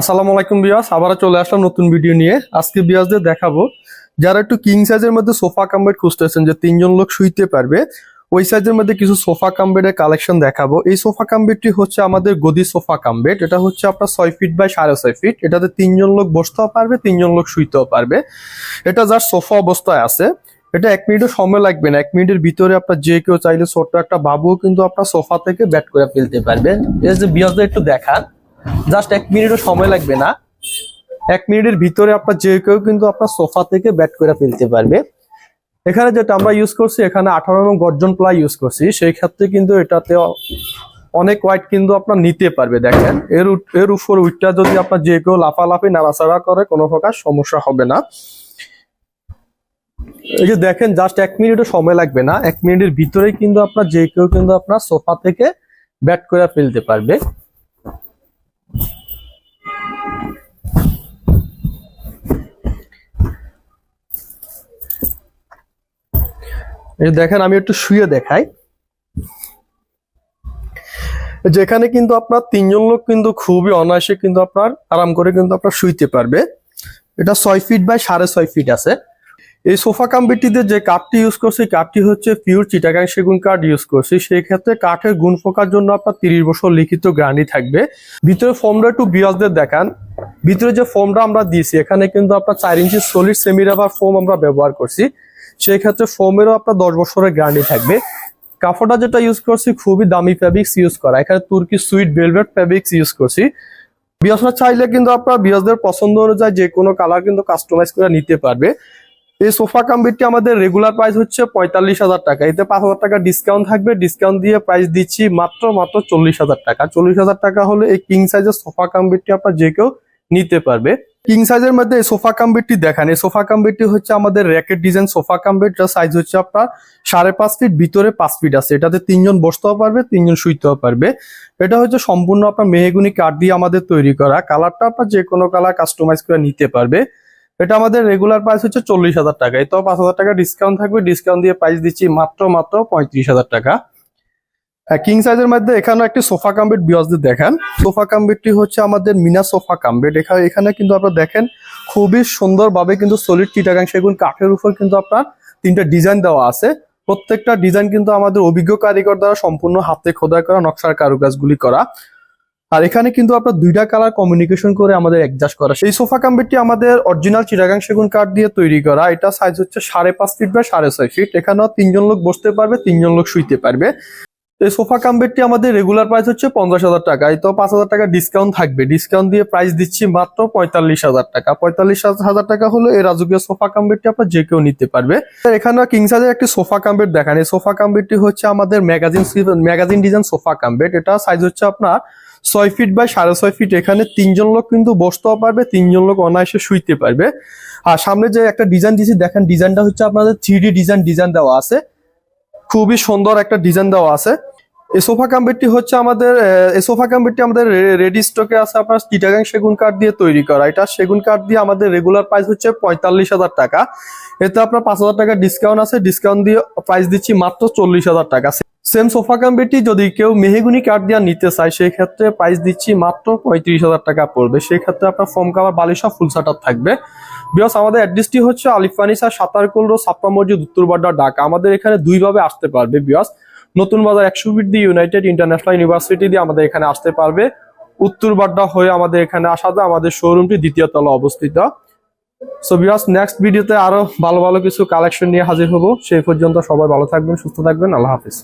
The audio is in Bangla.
আসসালামু আলাইকুম বিয়াস আবার চলে আসলাম নতুন ভিডিও নিয়ে। আজকে বিয়াসদের দেখাবো, যারা একটু কিং সাইজের মধ্যে সোফা কাম্বেড খুঁজতেছেন যে তিনজন লোক শুইতে পারবে, ওই সাইজের মধ্যে কিছু সোফা কাম্বেডের কালেকশন দেখাবো। এই সোফা কাম্বেডটি হচ্ছে আমাদের গদি সোফা কাম্বেড এটা হচ্ছে আপনার ছয় ফিট বাই সাড়ে ছয় ফিট এটাতে তিনজন লোক বসতেও পারবে, তিনজন লোক শুইতেও পারবে। এটা যার সোফা অবস্থায় আছে। এটা এক মিনিটও সময় লাগবে না, এক মিনিটের ভিতরে আপনার যে কেউ চাইলে ছোট্ট একটা বাবুও কিন্তু আপনার সোফা থেকে ব্যাট করে ফেলতে পারবে। যে বিয়াসদের একটু দেখান। জাস্ট এক মিনিটও সময় লাগবে না। এক মিনিটের ভিতরে আপনার যে কেউ কিন্তু আপনার সোফা থেকে ব্যাট করে ফেলতে পারবে। এখানে যেটা আমরা ইউজ করছি, এখানে আঠারো এবং গর্জন প্লাই ইউজ করছি। সেই ক্ষেত্রে কিন্তু এটাতে অনেক ওয়াইট কিন্তু আপনার নিতে পারবে, দেখেন। এর এর উপর উইটটা যদি আপনার যে কেউ লাফালাফি, নাড়াচাড়া করে, কোনো প্রকার সমস্যা হবে না। এই যে দেখেন জাস্ট এক মিনিটও সময় লাগবে না। এক মিনিটের ভিতরেই কিন্তু আপনার যে কেউ কিন্তু আপনার সোফা থেকে ব্যাট করে ফেলতে পারবে। দেখেন, আমি একটু শুয়ে দেখাই। যেখানে কিন্তু আপনার তিনজন লোক কিন্তু খুবই অনায়াসে কিন্তু আপনার আরাম করে কিন্তু আপনার শুইতে পারবে। এটা ছয় ফিট বাই সাড়ে ছয় ফিট আছে। এই সোফা কাম্বিটিতে যে কাঠটি ইউজ করছি কাঠটি হচ্ছে পিওর চিটাগাং সেগুন কাঠ ইউজ করছি। সেই ক্ষেত্রে কাঠের গুণ ফোকার জন্য আপনার তিরিশ বছর লিখিত গ্যারান্টি থাকবে। ভিতরে ফোমটা একটু বিয়াসদের দেখান। ভিতরে যে ফোমটা আমরা দিয়েছি, এখানে কিন্তু আপনার চার inch solid semi rubber foam আমরা ব্যবহার করছি। সেই ক্ষেত্রে ফোমেরও আপনার দশ বছরের গ্যারান্টি থাকবে। কাপড়টা যেটা ইউজ করছি, খুবই দামি ফ্যাব্রিক্স ইউজ করা। এখানে তুর্কি সুইট ভেলভেট ফ্যাব্রিক্স ইউজ করছি। বিয়াসরা চাইলে কিন্তু আপনার বিয়াসদের পছন্দ অনুযায়ী যে কোনো কালার কিন্তু কাস্টমাইজ করে নিতে পারবে। এই সোফা কাম্বিটটি আমাদের রেগুলার প্রাইস হচ্ছে পঁয়তাল্লিশ হাজার টাকা। এতে পাঁচ হাজার টাকা ডিসকাউন্ট থাকবে। ডিসকাউন্ট দিয়ে প্রাইস দিচ্ছি মাত্র মাত্র চল্লিশ হাজার টাকা। চল্লিশ হাজার টাকা হলে এই কিং সাইজের সোফা কাম্বিটটি আপনার যে কেউ নিতে পারবে। কিং সাইজের মধ্যে সোফা কাম্বিটটি দেখান। এই সোফা কাম্বিটটি হচ্ছে আমাদের racket design sofa cum bed size হচ্ছে আপনার সাড়ে পাঁচ ফিট ভিতরে পাঁচ ফিট আছে। এটাতে তিনজন বসতেও পারবে, তিনজন শুইতেও পারবে। এটা হচ্ছে সম্পূর্ণ আপনার মেহেগুনি কাঠ দিয়ে আমাদের তৈরি করা। কালারটা আপনার যে কোনো কালার কাস্টমাইজ করে নিতে পারবে। এটা আমাদের রেগুলার প্রাইস হচ্ছে চল্লিশ হাজার টাকা। এটাও পাঁচ হাজার টাকা ডিসকাউন্ট থাকবে। ডিসকাউন্ট দিয়ে প্রাইস দিচ্ছি মাত্র মাত্র পঁয়ত্রিশ হাজার টাকা। কিং সাইজের মধ্যে এখানে একটি সোফা কাম্বেট বিয়াসদের দেখেন। সোফা কাম্বেটটি হচ্ছে আমাদের মিনা সোফা কাম্বেট এখানে এখানে কিন্তু আপনারা দেখেন, খুবই সুন্দরভাবে কিন্তু সলিড চিটাগাং সেগুন কাঠের উপর কিন্তু আপনার তিনটা ডিজাইন দেওয়া আছে। প্রত্যেকটা ডিজাইন কিন্তু আমাদের অভিজ্ঞ কারিগর দ্বারা সম্পূর্ণ হাতে খোদাই করা, নকশার কারুকাজগুলি করা। আর এখানে কিন্তু আপনার দুইটা কালার কমিউনিকেশন করে আমাদের অ্যাডজাস্ট করা। এই সোফা কাম্বেটটি আমাদের অরিজিনাল চিটাগাং সেগুন কাঠ দিয়ে তৈরি করা। এটা সাইজ হচ্ছে সাড়ে পাঁচ ফিট বা সাড়ে ছয় ফিট এখানেও তিনজন লোক বসতে পারবে, তিনজন লোক শুইতে পারবে। এই সোফা কাম্বেটটি আমাদের রেগুলার প্রাইস হচ্ছে পঞ্চাশ হাজার টাকা। এই তো পাঁচ হাজার টাকা ডিসকাউন্ট থাকবে। ডিসকাউন্ট দিয়ে প্রাইস দিচ্ছি মাত্র পঁয়তাল্লিশ হাজার টাকা। পঁয়তাল্লিশ হাজার টাকা হলো এই রাজকীয় সোফা কাম্বেটটি আপনার যে কেউ নিতে পারবে। এখানে কিং সাইজের একটি সোফা কাম্বেট দেখান। এই সোফা কাম্বেটটি হচ্ছে আমাদের magazine magazine design sofa cum bed. এটা সাইজ হচ্ছে আপনার ছয় ফিট বাই সাড়ে ছয় ফিট এখানে তিনজন লোক কিন্তু বসতেও পারবে, তিনজন লোক অনায়াসে শুইতে পারবে। আর সামনে যে একটা ডিজাইন দিয়েছি, দেখেন ডিজাইনটা হচ্ছে আপনাদের থ্রি ডিজাইন ডিজাইন দেওয়া আছে। খুবই সুন্দর একটা ডিজাইন দেওয়া আছে। এই সোফা কাম্বেটটি হচ্ছে আমাদের এই সোফা কাম্বেটটি আমাদের রেডি স্টকে আছে আপনার চিটাগাং সেগুন কাঠ দিয়ে তৈরি করা। এটা সেগুন কাঠ দিয়ে আমাদের রেগুলার প্রাইস হচ্ছে পঁয়তাল্লিশ হাজার টাকা। এতে আপনার পাঁচ হাজার টাকা ডিসকাউন্ট আছে। ডিসকাউন্ট দিয়ে প্রাইস দিচ্ছি মাত্র চল্লিশ হাজার টাকা। সেম সোফা কাম্বেটটি যদি কেউ মেহেগুনি কাঠ দিয়ে নিতে চায় সেই ক্ষেত্রে প্রাইস দিচ্ছি মাত্র পঁয়ত্রিশ হাজার টাকা পড়বে। সেই ক্ষেত্রে আপনার ফর্ম কাভার বালিশা ফুল শাটার থাকবে। বিকজ আমাদের অ্যাড্রেসটি হচ্ছে আলিফানিসা, সাতারকুল রোড, সাপ্পা মসজিদ, উত্তরবাড্ডা, ঢাকা। আমাদের এখানে দুইভাবে আসতে পারবে বিকজ নতুন বাজার একশো ফিট দিয়ে ইউনাইটেড ইন্টারন্যাশনাল ইউনিভার্সিটি দিয়ে আমাদের এখানে আসতে পারবে। উত্তরবাড্ডা হয়ে আমাদের এখানে আসা যায়, আমাদের শোরুমটি দ্বিতীয় তলা অবস্থিত। সো বিকজ নেক্সট ভিডিওতে আরও ভালো ভালো কিছু কালেকশন নিয়ে হাজির হব। সেই পর্যন্ত সবাই ভালো থাকবেন, সুস্থ থাকবেন। আল্লাহ হাফিজ।